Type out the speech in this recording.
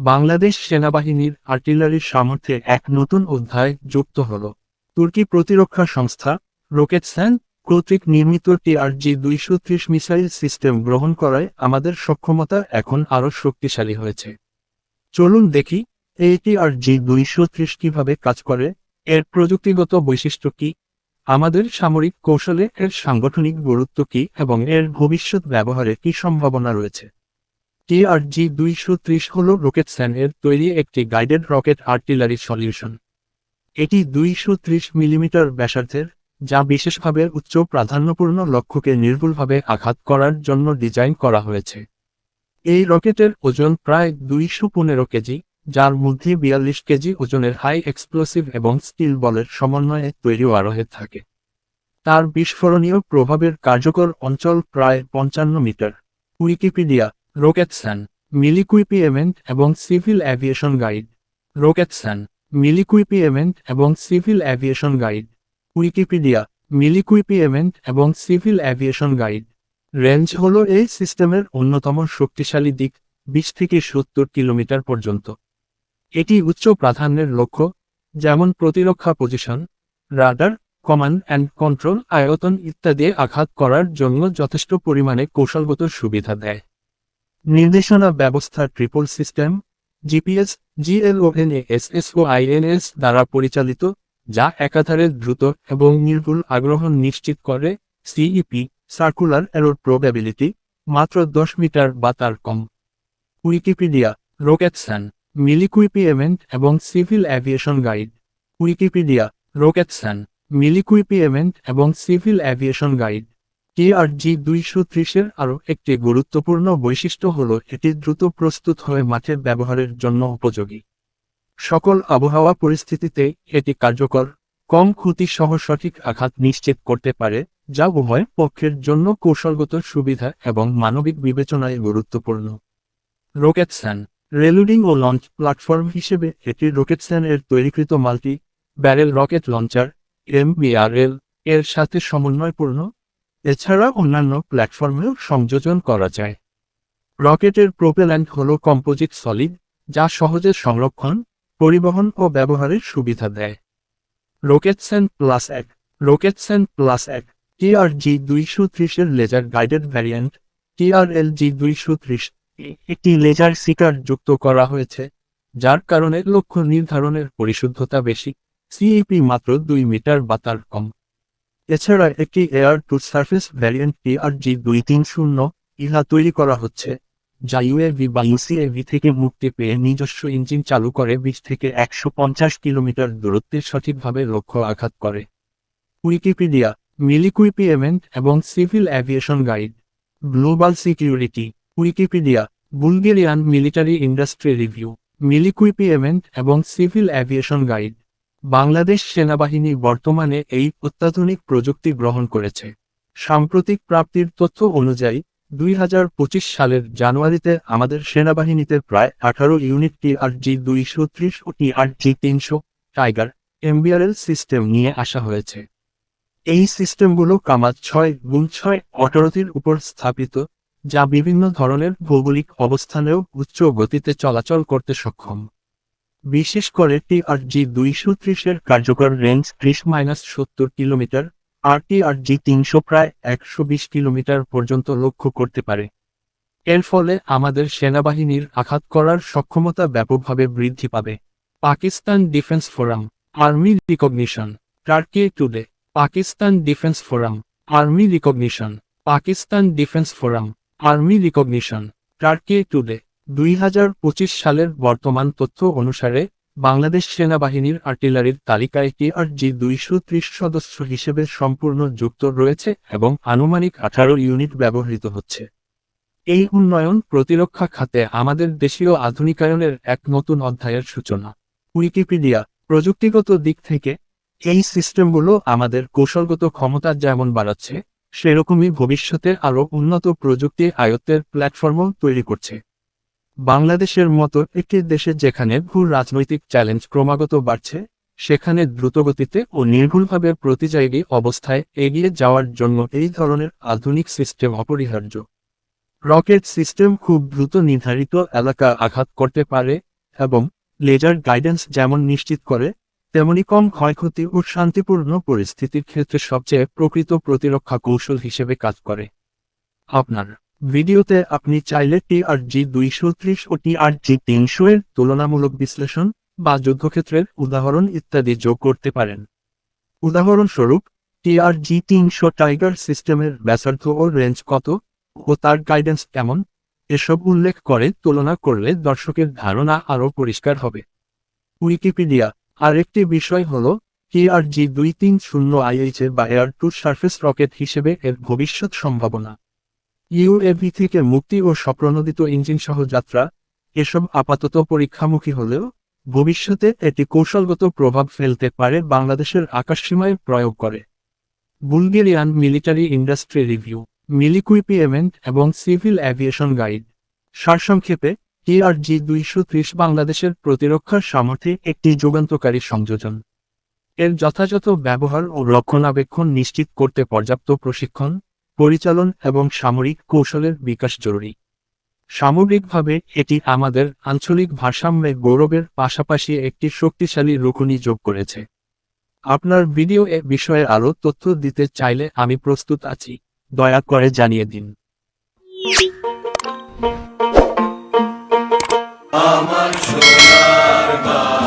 বাংলাদেশ সেনাবাহিনীর আর্টিলারির সামর্থ্যে এক নতুন অধ্যায় যুক্ত হল। তুর্কি প্রতিরক্ষা সংস্থা রকেটস্যান কর্তৃক নির্মিত টিআরজি দুইশো ত্রিশ মিসাইল সিস্টেম গ্রহণ করায় আমাদের সক্ষমতা এখন আরও শক্তিশালী হয়েছে। চলুন দেখি, এই টিআরজি দুইশো ত্রিশ কীভাবে কাজ করে, এর প্রযুক্তিগত বৈশিষ্ট্য কি? আমাদের সামরিক কৌশলে এর সাংগঠনিক গুরুত্ব কি এবং এর ভবিষ্যৎ ব্যবহারে কি সম্ভাবনা রয়েছে? টিআরজি দুইশো ত্রিশ হল রকেটস্যান এর তৈরি একটি গাইডেড রকেট আর্টিলারি সলিউশন। এটি দুইশো ত্রিশ মিলিমিটার ব্যাসার্ধের, যা বিশেষভাবে উচ্চ প্রাধান্যপূর্ণ লক্ষ্যকে নির্ভুলভাবে আঘাত করার জন্য ডিজাইন করা হয়েছে। এই রকেটের ওজন প্রায় দুইশো পনেরো কেজি যার মধ্যে বিয়াল্লিশ কেজি ওজনের হাই এক্সপ্লোসিভ এবং স্টিল বলের সমন্বয়ে তৈরি ওয়ারহেড থাকে। তার বিস্ফোরণীয় প্রভাবের কার্যকর অঞ্চল প্রায় পঞ্চান্ন মিটার। উইকিপিডিয়া রকেটস্যান মিলিকুইপিএমেন্ট এবং সিভিল অ্যাভিয়েশন গাইড। রকেটস্যান মিলিকুইপিএমেন্ট এবং সিভিল অ্যাভিয়েশন গাইড। উইকিপিডিয়া মিলিকুইপিএমেন্ট এবং সিভিল অ্যাভিয়েশন গাইড। রেঞ্জ হল এই সিস্টেমের অন্যতম শক্তিশালী দিক, বিশ থেকে সত্তর কিলোমিটার পর্যন্ত। এটি উচ্চ প্রাধান্যের লক্ষ্য, যেমন প্রতিরক্ষা position radar command and control আয়তন ইত্যাদি আঘাত করার জন্য যথেষ্ট পরিমাণে কৌশলগত সুবিধা দেয়। নির্দেশনা ব্যবস্থা ট্রিপল সিস্টেম জিপিএস জিএলওএনএস ও আইএনএস দ্বারা পরিচালিত, যা একাধারে দ্রুত এবং নির্ভুল আগ্রহণ নিশ্চিত করে সিইপি সার্কুলার এরোর প্রোবেবিলিটি মাত্র দশ মিটার বা তার কম। উইকিপিডিয়া রকেটস্যান মিলিকুইপিএমেন্ট এবং civil aviation guide, Wikipedia Roketsan মিলিকুইপিএমেন্ট এবং সিভিল অ্যাভিয়েশন গাইড। টিআরজি দুইশো ত্রিশের আরও একটি গুরুত্বপূর্ণ বৈশিষ্ট্য হল এটি দ্রুত প্রস্তুত হয়ে মাঠে ব্যবহারের জন্য উপযোগী। সকল আবহাওয়া পরিস্থিতিতে এটি কার্যকর, কম ক্ষতি সহ সঠিক আঘাত নিশ্চিত করতে পারে, যা উভয় পক্ষের জন্য কৌশলগত সুবিধা এবং মানবিক বিবেচনায় গুরুত্বপূর্ণ। রকেটস্যান রেলুডিং ও লঞ্চ প্ল্যাটফর্ম হিসেবে এটি রকেটস্যান এর তৈরিকৃত multi barrel rocket launcher MBRL এর সাথে সমন্বয়পূর্ণ। এছাড়া অন্যান্য প্ল্যাটফর্মেও সংযোজন করা যায়। রকেটের প্রোপেল্যান্ট হল কম্পোজিট সলিড যা সহজে সংরক্ষণ, পরিবহন ও ব্যবহারের সুবিধা দেয়। রকেটসেন প্লাস এক। রকেটসেন প্লাস এক। টিআরজি দুইশো ত্রিশের লেজার গাইডেড ভ্যারিয়েন্ট টিআরএলজি দুইশো ত্রিশ। একটি লেজার সিকার যুক্ত করা হয়েছে, যার কারণে লক্ষ্য নির্ধারণের পরিশুদ্ধতা বেশি সিইপি মাত্র দুই মিটার বা তার কম। এছাড়া একটি air to surface variant TRG দুই তিন শূন্য ইহা তৈরি করা হচ্ছে, যা ইউএভি বা ইউসিএভি থেকে মুক্তি পেয়ে নিজস্ব ইঞ্জিন চালু করে বিশ থেকে একশো পঞ্চাশ কিলোমিটার দূরত্বে সঠিকভাবে লক্ষ্য আঘাত করে। উইকিপিডিয়া মিলিকুইপিএমেন্ট এবং civil aviation guide global security Wikipedia, Bulgarian military industry review মিলিকুইপিএমেন্ট এবং সিভিল অ্যাভিয়েশন গাইড। বাংলাদেশ সেনাবাহিনী বর্তমানে এই অত্যাধুনিক প্রযুক্তি গ্রহণ করেছে। সাম্প্রতিক প্রাপ্তির তথ্য অনুযায়ী, দুই হাজার পঁচিশ সালের জানুয়ারিতে আমাদের সেনাবাহিনীতে প্রায় আঠারো ইউনিট টিআরজি দুইশো ত্রিশ ও টিআরজি তিনশো টাইগার এমবিআরএল সিস্টেম নিয়ে আসা হয়েছে। এই সিস্টেমগুলো কামাজ ছয় গুণ ছয় অটরতির উপর স্থাপিত যা বিভিন্ন ধরনের ভৌগোলিক অবস্থানেও উচ্চ গতিতে চলাচল করতে সক্ষম। বিশেষ করে টিআরজি দুইশো ত্রিশের কার্যকর রেঞ্জ ত্রিশ মাইনাস সত্তর কিলোমিটার, আর টিআরজি তিনশো প্রায় একশো বিশ কিলোমিটার পর্যন্ত লক্ষ্য করতে পারে। এর ফলে আমাদের সেনাবাহিনীর আঘাত করার সক্ষমতা ব্যাপকভাবে বৃদ্ধি পাবে। Pakistan defence forum, army recognition Turkey today, Pakistan defence forum, army recognition, Pakistan defence forum. Army recognition Turkey today দুই সালের বর্তমান তথ্য অনুসারে, বাংলাদেশ সেনাবাহিনীর আর্টিলারির তালিকায় টিআরজি দুইশো ত্রিশ সদস্য হিসেবে সম্পূর্ণ যুক্ত রয়েছে এবং আনুমানিক আঠারো ইউনিট ব্যবহৃত হচ্ছে। এই উন্নয়ন প্রতিরক্ষা খাতে আমাদের দেশীয় আধুনিকায়নের এক নতুন অধ্যায়ের সূচনা। উইকিপিডিয়া, প্রযুক্তিগত দিক থেকে, এই সিস্টেমগুলো আমাদের কৌশলগত ক্ষমতা যেমন বাড়াচ্ছে সেরকমই ভবিষ্যতে আরও উন্নত প্রযুক্তি আয়ত্তের প্ল্যাটফর্মও তৈরি করছে। বাংলাদেশের মতো একটি দেশে যেখানে ভূ রাজনৈতিক চ্যালেঞ্জ ক্রমাগত বাড়ছে, সেখানে দ্রুতগতিতে ও নির্ভুলভাবে প্রতিজায়গী অবস্থায় এগিয়ে যাওয়ার জন্য এই ধরনের আধুনিক সিস্টেম অপরিহার্য। রকেট সিস্টেম খুব দ্রুত নির্ধারিত এলাকা আঘাত করতে পারে এবং লেজার গাইডেন্স যেমন নিশ্চিত করে তেমনি কম ক্ষয়ক্ষতি ও শান্তিপূর্ণ পরিস্থিতির ক্ষেত্রে সবচেয়ে প্রকৃত প্রতিরক্ষা কৌশল হিসেবে কাজ করে। আপনার ভিডিওতে আপনি চাইলে টিআরজি দুইশো ত্রিশ ও টিআরজি তিনশো এর তুলনামূলক বিশ্লেষণ বা যুদ্ধক্ষেত্রের উদাহরণ ইত্যাদি যোগ করতে পারেন। উদাহরণস্বরূপ টিআরজি তিনশো টাইগার সিস্টেমের ব্যাসার্ধ ও রেঞ্জ কত ও তার গাইডেন্স কেমন? এসব উল্লেখ করে তুলনা করলে দর্শকের ধারণা আরও পরিষ্কার হবে। উইকিপিডিয়া আরেকটি বিষয় হল টিআরজি দুই তিন শূন্য আইএইচে বা এয়ার টু সার্ফেস রকেট হিসেবে এর ভবিষ্যৎ সম্ভাবনা। ইউএভি থেকে মুক্তি ও স্বপ্রণোদিত ইঞ্জিন সহ যাত্রা, এসব আপাতত পরীক্ষামুখী হলেও, ভবিষ্যতে এটি কৌশলগত প্রভাব ফেলতে পারে বাংলাদেশের আকাশসীমায় প্রয়োগ করে। বুলগেরিয়ান মিলিটারি ইন্ডাস্ট্রি রিভিউ মিলিকুইপিএমেন্ট এবং সিভিল অ্যাভিয়েশন গাইড। সারসংক্ষেপে টিআরজি দুইশো ত্রিশ বাংলাদেশের প্রতিরক্ষার সামর্থ্যে একটি যুগান্তকারী সংযোজন। এর যথাযথ ব্যবহার ও রক্ষণাবেক্ষণ নিশ্চিত করতে পর্যাপ্ত প্রশিক্ষণ, পরিচালন এবং সামরিক কৌশলের বিকাশ জরুরি। সামগ্রিকভাবে, এটি আমাদের আঞ্চলিক ভারসাম্যে গৌরবের পাশাপাশি একটি শক্তিশালী রুকুনি যোগ করেছে। আপনার ভিডিও এ বিষয়ে আরও তথ্য দিতে চাইলে আমি প্রস্তুত আছি। দয়া করে জানিয়ে দিন। Aman şunlar var.